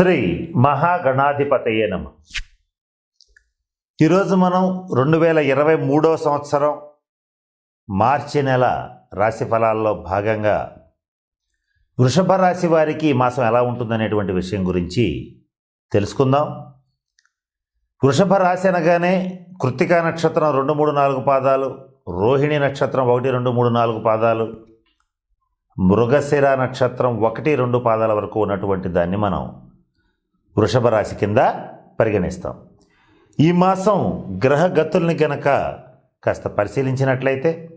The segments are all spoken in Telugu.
శ్రీ మహాగణాధిపతయే నమ. ఈరోజు మనం రెండు వేల ఇరవై మూడో సంవత్సరం మార్చి నెల రాశి ఫలాల్లో భాగంగా వృషభ రాశి వారికి ఈ మాసం ఎలా ఉంటుందనేటువంటి విషయం గురించి తెలుసుకుందాం. వృషభ రాశి అనగానే కృత్తికా నక్షత్రం రెండు మూడు నాలుగు పాదాలు రోహిణి నక్షత్రం ఒకటి రెండు మూడు నాలుగు పాదాలు మృగశిర నక్షత్రం ఒకటి రెండు పాదాల వరకు ఉన్నటువంటి దాన్ని మనం వృషభ రాశి కింద పరిగణిస్తాం. ఈ మాసం గ్రహ గతుల్ని గనక కాస్త పరిశీలించినట్లయితే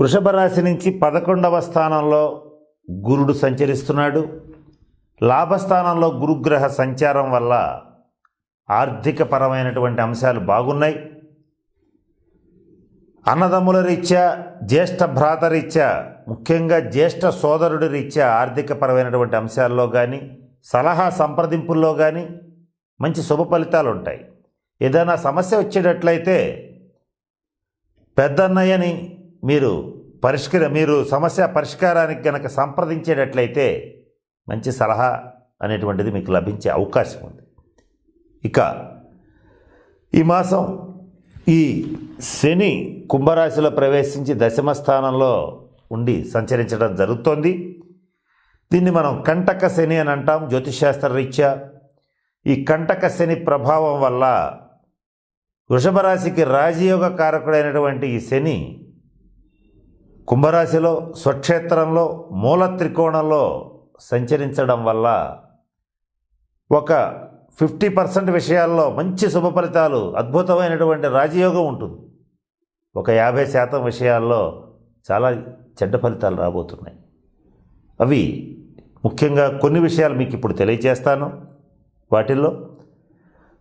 వృషభ రాశి నుంచి పదకొండవ స్థానంలో గురుడు సంచరిస్తున్నాడు. లాభస్థానంలో గురుగ్రహ సంచారం వల్ల ఆర్థిక పరమైనటువంటి అంశాలు బాగున్నాయి. అన్నదమ్ముల రీత్యా జ్యేష్ఠ భ్రాత రీత్యా ముఖ్యంగా జ్యేష్ఠ సోదరుడి రీత్యా ఆర్థికపరమైనటువంటి అంశాల్లో కానీ సలహా సంప్రదింపుల్లో కానీ మంచి శుభ ఫలితాలు ఉంటాయి ఏదైనా సమస్య వచ్చేటట్లయితే పెద్దన్నయ్యని మీరు పరిష్కర మీరు సమస్య పరిష్కారానికి కనుక సంప్రదించేటట్లయితే మంచి సలహా అనేటువంటిది మీకు లభించే అవకాశం ఉంది. ఇక ఈ మాసం ఈ శని కుంభరాశిలో ప్రవేశించి దశమ స్థానంలో ఉండి సంచరించడం జరుగుతోంది. దీన్ని మనం కంటక శని అని అంటాం జ్యోతిశాస్త్ర రీత్యా ఈ కంటక శని ప్రభావం వల్ల వృషభ రాశికి రాజయోగ కారకుడైనటువంటి ఈ శని కుంభరాశిలో స్వక్షేత్రంలో మూల త్రికోణంలో సంచరించడం వల్ల ఒక ఫిఫ్టీ పర్సెంట్ విషయాల్లో మంచి శుభ ఫలితాలు అద్భుతమైనటువంటి రాజయోగం ఉంటుంది. ఒక యాభై శాతం విషయాల్లో చాలా చెడ్డ ఫలితాలు రాబోతున్నాయి. అవి ముఖ్యంగా కొన్ని విషయాలు మీకు ఇప్పుడు తెలియజేస్తాను వాటిల్లో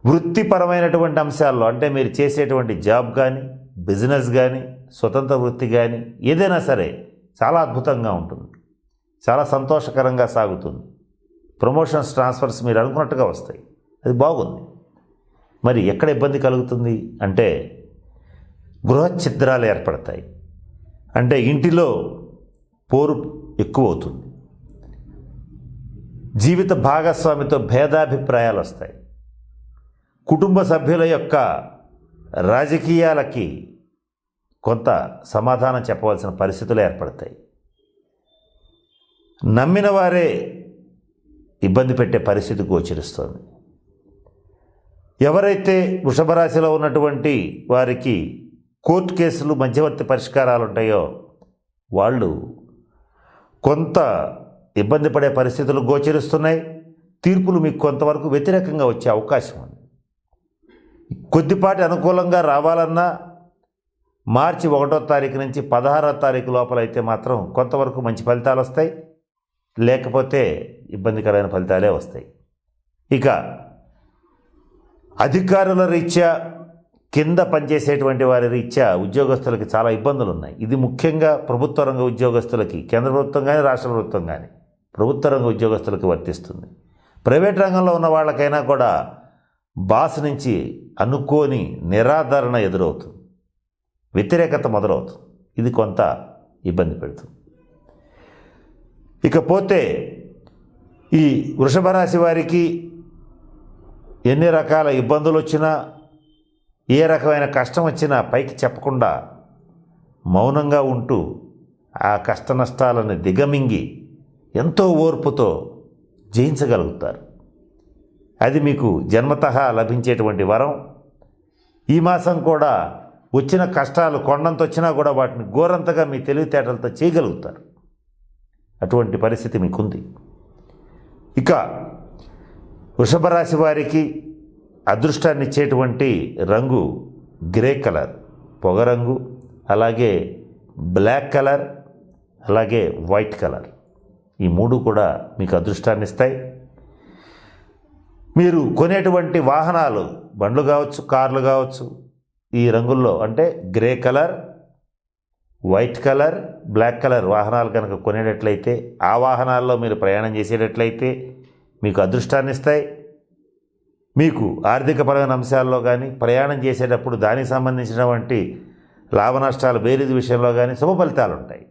వృత్తిపరమైనటువంటి అంశాల్లో అంటే మీరు చేసేటువంటి జాబ్ కానీ బిజినెస్ కానీ స్వతంత్ర వృత్తి కానీ ఏదైనా సరే చాలా అద్భుతంగా ఉంటుంది. చాలా సంతోషకరంగా సాగుతుంది. ప్రమోషన్స్ ట్రాన్స్ఫర్స్ మీరు అనుకున్నట్టుగా వస్తాయి. అది బాగుంది. మరి ఎక్కడ ఇబ్బంది కలుగుతుంది అంటే గృహఛిద్రాలు ఏర్పడతాయి. అంటే ఇంటిలో పోరు ఎక్కువ అవుతుంది జీవిత భాగస్వామితో భేదాభిప్రాయాలు వస్తాయి కుటుంబ సభ్యుల యొక్క రాజకీయాలకి కొంత సమాధానం చెప్పవలసిన పరిస్థితులు ఏర్పడతాయి. నమ్మిన వారే ఇబ్బంది పెట్టే పరిస్థితి గోచరిస్తోంది. ఎవరైతే వృషభరాశిలో ఉన్నటువంటి వారికి కోర్టు కేసులు మధ్యవర్తి పరిష్కారాలు ఉంటాయో వాళ్ళు కొంత ఇబ్బంది పడే పరిస్థితులు గోచరిస్తున్నాయి. తీర్పులు మీకు కొంతవరకు వ్యతిరేకంగా వచ్చే అవకాశం ఉంది. కొద్దిపాటి అనుకూలంగా రావాలన్నా మార్చి ఒకటో తారీఖు నుంచి పదహారో తారీఖు లోపల అయితే మాత్రం కొంతవరకు మంచి ఫలితాలు వస్తాయి. లేకపోతే ఇబ్బందికరమైన ఫలితాలే వస్తాయి. ఇక అధికారుల రీత్యా కింద పనిచేసేటువంటి వారి రీత్యా ఉద్యోగస్తులకి చాలా ఇబ్బందులు ఉన్నాయి ఇది ముఖ్యంగా ప్రభుత్వ రంగ ఉద్యోగస్తులకి కేంద్ర ప్రభుత్వం కానీ రాష్ట్ర ప్రభుత్వం కానీ ప్రభుత్వ రంగ ఉద్యోగస్తులకు వర్తిస్తుంది. ప్రైవేట్ రంగంలో ఉన్న వాళ్ళకైనా కూడా బాస్ నుంచి అనుకోని నిరాధారణ ఎదురవుతుంది. వ్యతిరేకత మొదలవుతుంది. ఇది కొంత ఇబ్బంది పెడుతుంది. ఇకపోతే ఈ వృషభ రాశి వారికి ఎన్ని రకాల ఇబ్బందులు వచ్చినా ఏ రకమైన కష్టం వచ్చినా పైకి చెప్పకుండా మౌనంగా ఉంటూ ఆ కష్ట నష్టాలను దిగమింగి ఎంతో ఓర్పుతో జయించగలుగుతారు. అది మీకు జన్మతహా లభించేటువంటి వరం. ఈ మాసం కూడా వచ్చిన కష్టాలు కొండంత వచ్చినా కూడా వాటిని ఘోరంతగా మీ తెలివితేటలతో చేయగలుగుతారు. అటువంటి పరిస్థితి మీకుంది. ఇక వృషభ రాశి వారికి అదృష్టాన్ని ఇచ్చేటువంటి రంగు గ్రే కలర్. పొగరంగు అలాగే బ్లాక్ కలర్ అలాగే వైట్ కలర్. ఈ మూడు కూడా మీకు అదృష్టాన్ని ఇస్తాయి మీరు కొనేటువంటి వాహనాలు బండ్లు కావచ్చు కార్లు కావచ్చు ఈ రంగుల్లో అంటే grey colour white colour black colour వాహనాలు కనుక కొనేటట్లయితే ఆ వాహనాల్లో మీరు ప్రయాణం చేసేటట్లయితే మీకు అదృష్టాన్ని ఇస్తాయి మీకు ఆర్థికపరమైన అంశాల్లో కానీ ప్రయాణం చేసేటప్పుడు దానికి సంబంధించినటువంటి లాభ నష్టాలు బేరీజు విషయంలో కానీ శుభ ఫలితాలు ఉంటాయి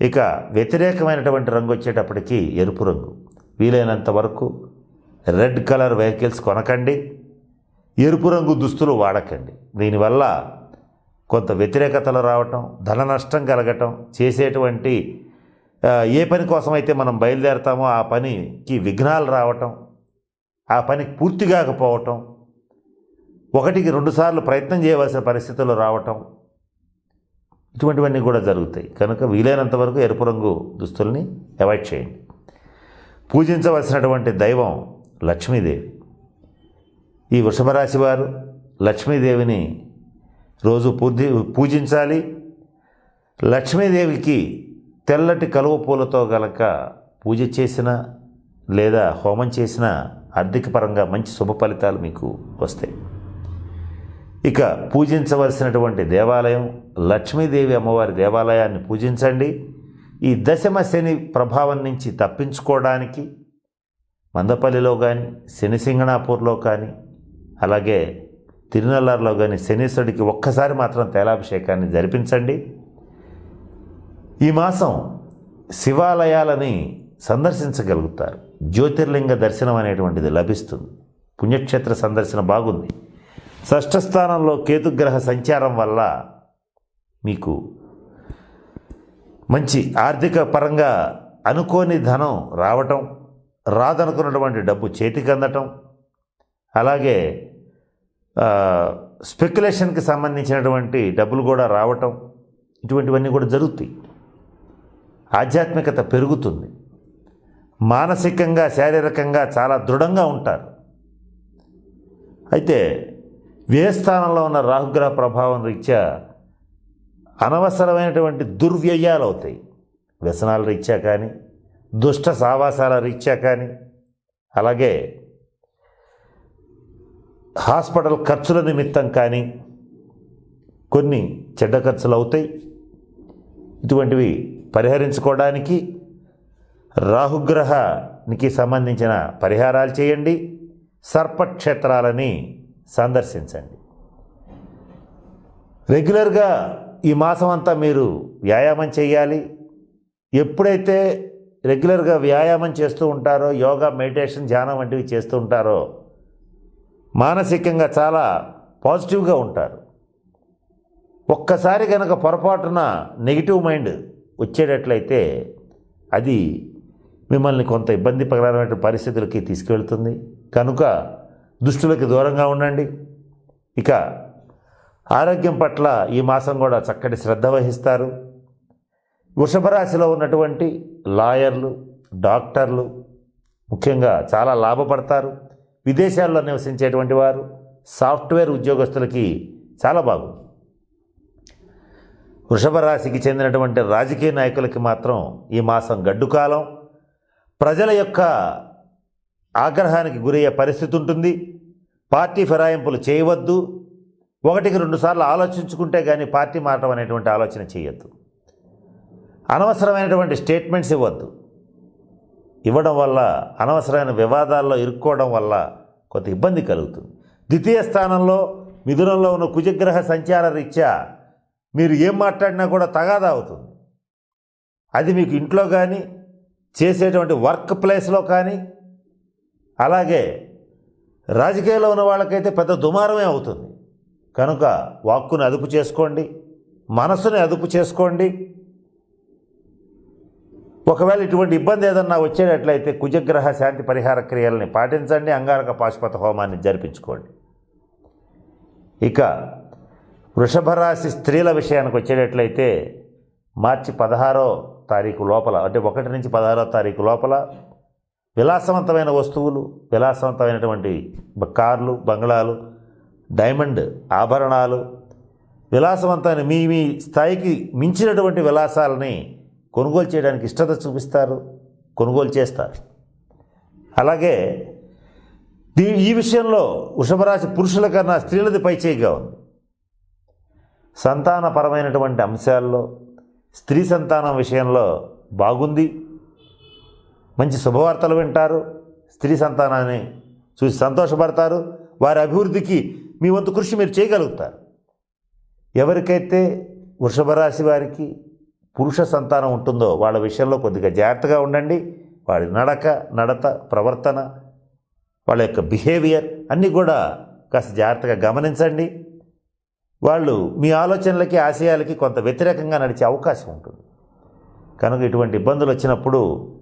ఇక వ్యతిరేకమైనటువంటి రంగు వచ్చేటప్పటికి ఎరుపు రంగు. వీలైనంత వరకు రెడ్ కలర్ వెహికల్స్ కొనకండి ఎరుపు రంగు దుస్తులు వాడకండి. దీనివల్ల కొంత వ్యతిరేకతలు రావటం ధన నష్టం కలగటం చేసేటువంటి ఏ పని కోసం అయితే మనం బయలుదేరతామో ఆ పనికి విఘ్నాలు రావటం ఆ పని పూర్తి కాకపోవటం ఒకటికి రెండుసార్లు ప్రయత్నం చేయవలసిన పరిస్థితులు రావటం ఇటువంటివన్నీ కూడా జరుగుతాయి. కనుక వీలైనంత వరకు ఎరుపు రంగు దుస్తుల్ని అవాయిడ్ చేయండి. పూజించవలసినటువంటి దైవం లక్ష్మీదేవి. ఈ వృషభ రాశి వారు లక్ష్మీదేవిని రోజు పూజి పూజించాలి. లక్ష్మీదేవికి తెల్లటి కలువ పూలతో గనక పూజ చేసిన లేదా హోమం చేసిన ఆర్థిక పరంగా మంచి శుభ ఫలితాలు మీకు వస్తాయి. ఇక పూజించవలసినటువంటి దేవాలయం లక్ష్మీదేవి అమ్మవారి దేవాలయాన్ని పూజించండి. ఈ దశమ శని ప్రభావం నుంచి తప్పించుకోవడానికి మందపల్లిలో కానీ శని సింగణాపూర్లో కానీ అలాగే తిరునల్లారిలో కానీ శనీశ్వరుడికి ఒక్కసారి మాత్రం తైలాభిషేకాన్ని జరిపించండి. ఈ మాసం శివాలయాలని సందర్శించగలుగుతారు. జ్యోతిర్లింగ దర్శనం అనేటువంటిది లభిస్తుంది. పుణ్యక్షేత్ర సందర్శన బాగుంది. షష్ఠస్థానంలో కేతుగ్రహ సంచారం వల్ల మీకు మంచి ఆర్థిక పరంగా అనుకోని ధనం రావటం రాదనుకున్నటువంటి డబ్బు చేతికి అందటం అలాగే స్పెక్యులేషన్కి సంబంధించినటువంటి డబ్బులు కూడా రావటం ఇటువంటివన్నీ కూడా జరుగుతాయి. ఆధ్యాత్మికత పెరుగుతుంది. మానసికంగా శారీరకంగా చాలా దృఢంగా ఉంటారు. అయితే వ్యయస్థానంలో ఉన్న రాహుగ్రహ ప్రభావం రీత్యా అనవసరమైనటువంటి దుర్వ్యయాలు అవుతాయి వ్యసనాల రీత్యా కానీ దుష్ట సావాసాల రీత్యా కానీ అలాగే హాస్పిటల్ ఖర్చుల నిమిత్తం కానీ కొన్ని చెడ్డ ఖర్చులు అవుతాయి ఇటువంటివి పరిహరించుకోవడానికి రాహుగ్రహానికి సంబంధించిన పరిహారాలు చేయండి సర్పక్షేత్రాలని సందర్శించండి. రెగ్యులర్గా ఈ మాసం అంతా మీరు వ్యాయామం చేయాలి. ఎప్పుడైతే రెగ్యులర్గా వ్యాయామం చేస్తూ ఉంటారో యోగా మెడిటేషన్ ధ్యానం వంటివి చేస్తూ ఉంటారో మానసికంగా చాలా పాజిటివ్గా ఉంటారు. ఒక్కసారి కనుక పొరపాటున నెగిటివ్ మైండ్ వచ్చేటట్లయితే అది మిమ్మల్ని కొంత ఇబ్బంది ఇబ్బందికరమైన పరిస్థితులకి తీసుకెళ్తుంది. కనుక దుష్టులకి దూరంగా ఉండండి. ఇక ఆరోగ్యం పట్ల ఈ మాసం కూడా చక్కటి శ్రద్ధ వహిస్తారు. వృషభ రాశిలో ఉన్నటువంటి లాయర్లు డాక్టర్లు ముఖ్యంగా చాలా లాభపడతారు. విదేశాల్లో నివసించేటువంటి వారు సాఫ్ట్వేర్ ఉద్యోగస్తులకి చాలా బాగుంది. వృషభ రాశికి చెందినటువంటి రాజకీయ నాయకులకి మాత్రం ఈ మాసం గడ్డుకాలం ప్రజల యొక్క ఆగ్రహానికి గురయ్యే పరిస్థితి ఉంటుంది. పార్టీ ఫిరాయింపులు చేయవద్దు. ఒకటికి రెండు సార్లు ఆలోచించుకుంటే కానీ పార్టీ మారటం అనేటువంటి ఆలోచన చేయొద్దు. అనవసరమైనటువంటి స్టేట్మెంట్స్ ఇవ్వద్దు. ఇవ్వడం వల్ల అనవసరమైన వివాదాల్లో ఇరుక్కోవడం వల్ల కొంత ఇబ్బంది కలుగుతుంది. ద్వితీయ స్థానంలో మిథునంలో ఉన్న కుజగ్రహ సంచార రీత్యా మీరు ఏం మాట్లాడినా కూడా తగాదా అవుతుంది. అది మీకు ఇంట్లో కానీ చేసేటువంటి వర్క్ ప్లేస్లో కానీ అలాగే రాజకీయాల్లో ఉన్న వాళ్ళకైతే పెద్ద దుమారమే అవుతుంది. కనుక వాక్కుని అదుపు చేసుకోండి మనసుని అదుపు చేసుకోండి. ఒకవేళ ఇటువంటి ఇబ్బంది ఏదన్నా వచ్చేటట్లయితే కుజగ్రహ శాంతి పరిహార క్రియల్ని పాటించండి అంగారక పాశుపత హోమాన్ని జరిపించుకోండి. ఇక వృషభ రాశి స్త్రీల విషయానికి వచ్చేటట్లయితే మార్చి పదహారో తారీఖు లోపల అంటే ఒకటి నుంచి పదహారో తారీఖు లోపల విలాసవంతమైన వస్తువులు విలాసవంతమైనటువంటి కార్లు బంగ్లాలు డైమండ్ ఆభరణాలు విలాసవంతమైన మీ మీ స్థాయికి మించినటువంటి విలాసాలని కొనుగోలు చేయడానికి ఇష్టత చూపిస్తారు కొనుగోలు చేస్తారు. అలాగే దీ ఈ విషయంలో వృషభరాశి పురుషుల కన్నా స్త్రీలది పైచేయిగా ఉంది. సంతానపరమైనటువంటి అంశాల్లో స్త్రీ సంతానం విషయంలో బాగుంది మంచి శుభవార్తలు వింటారు స్త్రీ సంతానాన్ని చూసి సంతోషపడతారు వారి అభివృద్ధికి మీ వంతు కృషి మీరు చేయగలుగుతారు. ఎవరికైతే వృషభ రాశి వారికి పురుష సంతానం ఉంటుందో వాళ్ళ విషయంలో కొద్దిగా జాగ్రత్తగా ఉండండి. వాడి నడక నడత ప్రవర్తన వాళ్ళ యొక్క బిహేవియర్ అన్నీ కూడా కాస్త జాగ్రత్తగా గమనించండి. వాళ్ళు మీ ఆలోచనలకి ఆశయాలకి కొంత వ్యతిరేకంగా నడిచే అవకాశం ఉంటుంది. కనుక ఇటువంటి ఇబ్బందులు వచ్చినప్పుడు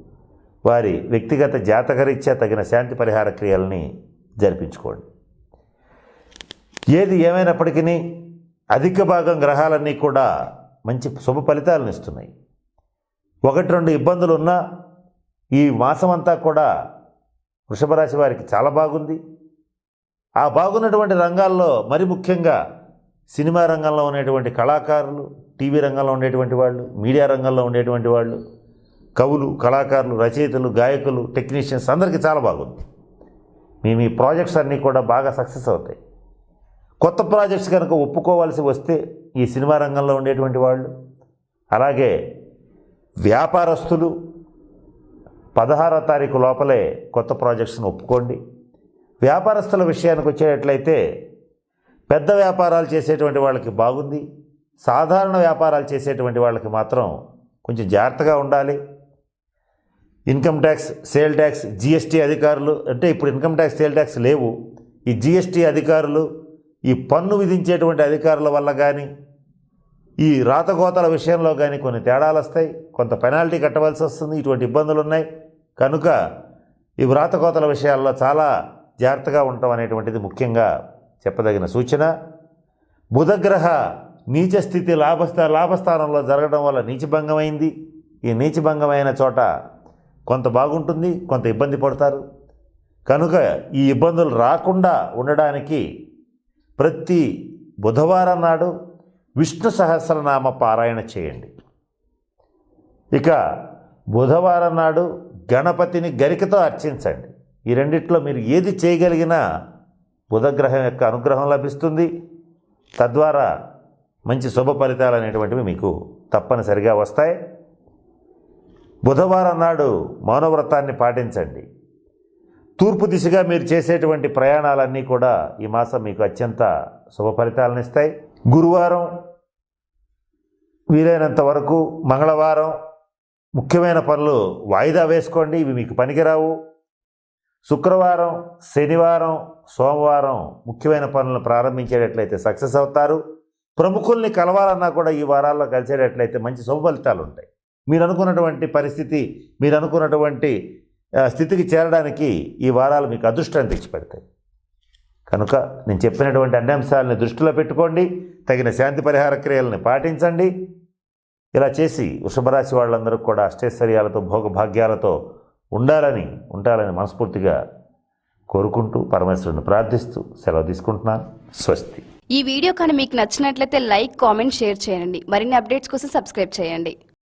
వారి వ్యక్తిగత జాతకరీత్యా తగిన శాంతి పరిహార క్రియల్ని జరిపించుకోండి. ఏది ఏమైనప్పటికీ అధిక భాగం గ్రహాలన్నీ కూడా మంచి శుభ ఫలితాలను ఇస్తున్నాయి. ఒకటి రెండు ఇబ్బందులు ఉన్నా ఈ మాసం అంతా కూడా వృషభరాశి వారికి చాలా బాగుంది. ఆ బాగున్నటువంటి రంగాల్లో మరి ముఖ్యంగా సినిమా రంగంలో ఉండేటువంటి కళాకారులు టీవీ రంగంలో ఉండేటువంటి వాళ్ళు మీడియా రంగంలో ఉండేటువంటి వాళ్ళు కవులు కళాకారులు రచయితలు గాయకులు టెక్నీషియన్స్ అందరికీ చాలా బాగుంది. మీ మీ ప్రాజెక్ట్స్ అన్నీ కూడా బాగా సక్సెస్ అవుతాయి. కొత్త ప్రాజెక్ట్స్ కనుక ఒప్పుకోవాల్సి వస్తే ఈ సినిమా రంగంలో ఉండేటువంటి వాళ్ళు అలాగే వ్యాపారస్తులు పదహారో తారీఖు లోపలే కొత్త ప్రాజెక్ట్స్ని ఒప్పుకోండి. వ్యాపారస్తుల విషయానికి వచ్చేటట్లయితే పెద్ద వ్యాపారాలు చేసేటువంటి వాళ్ళకి బాగుంది. సాధారణ వ్యాపారాలు చేసేటువంటి వాళ్ళకి మాత్రం కొంచెం జాగ్రత్తగా ఉండాలి. Income tax sale tax GST అధికారులు అంటే ఇప్పుడు ఇన్కమ్ ట్యాక్స్ సేల్ ట్యాక్స్ లేవు. ఈ జిఎస్టీ అధికారులు ఈ పన్ను విధించేటువంటి అధికారుల వల్ల కానీ ఈ రాతగోతల విషయంలో కానీ కొన్ని తేడాలు వస్తాయి. కొంత పెనాల్టీ కట్టవలసి వస్తుంది. ఇటువంటి ఇబ్బందులు ఉన్నాయి కనుక ఈ వ్రాతకోతల విషయాల్లో చాలా జాగ్రత్తగా ఉండటం అనేటువంటిది ముఖ్యంగా చెప్పదగిన సూచన. బుధగ్రహ నీచ స్థితి లాభస్థా లాభస్థానంలో జరగడం వల్ల నీచభంగమైంది. ఈ నీచభంగమైన చోట కొంత బాగుంటుంది కొంత ఇబ్బంది పడతారు. కనుక ఈ ఇబ్బందులు రాకుండా ఉండడానికి ప్రతి బుధవారం నాడు విష్ణు సహస్రనామ పారాయణ చేయండి. ఇక బుధవారం నాడు గణపతిని గరికతో అర్చించండి. ఈ రెండిట్లో మీరు ఏది చేయగలిగినా బుధగ్రహం యొక్క అనుగ్రహం లభిస్తుంది. తద్వారా మంచి శుభ ఫలితాలు అనేటువంటివి మీకు తప్పనిసరిగా వస్తాయి. బుధవారం నాడు మౌనవ్రతాన్ని పాటించండి. తూర్పు దిశగా మీరు చేసేటువంటి ప్రయాణాలన్నీ కూడా ఈ మాసం మీకు అత్యంత శుభ ఫలితాలను ఇస్తాయి. గురువారం వీలైనంత వరకు మంగళవారం ముఖ్యమైన పనులు వాయిదా వేసుకోండి ఇవి మీకు పనికిరావు. శుక్రవారం శనివారం సోమవారం ముఖ్యమైన పనులను ప్రారంభించేటట్లయితే సక్సెస్ అవుతారు. ప్రముఖుల్ని కలవాలన్నా కూడా ఈ వారాల్లో కలిసేటట్లయితే మంచి శుభ ఫలితాలు ఉంటాయి. మీరు అనుకున్నటువంటి పరిస్థితి మీరు అనుకున్నటువంటి స్థితికి చేరడానికి ఈ వారాలు మీకు అదృష్టాన్ని తెచ్చిపెడతాయి. కనుక నేను చెప్పినటువంటి అన్ని అంశాలని దృష్టిలో పెట్టుకోండి తగిన శాంతి పరిహార క్రియలను పాటించండి. ఇలా చేసి వృషభరాశి వాళ్ళందరూ కూడా అష్టైశ్వర్యాలతో భోగభాగ్యాలతో ఉండాలని ఉండాలని మనస్ఫూర్తిగా కోరుకుంటూ పరమేశ్వరుని ప్రార్థిస్తూ సెలవు తీసుకుంటున్నాను. స్వస్తి. ఈ వీడియో కానీ మీకు నచ్చినట్లయితే లైక్ కామెంట్ షేర్ చేయండి. మరిన్ని అప్డేట్స్ కోసం సబ్స్క్రైబ్ చేయండి.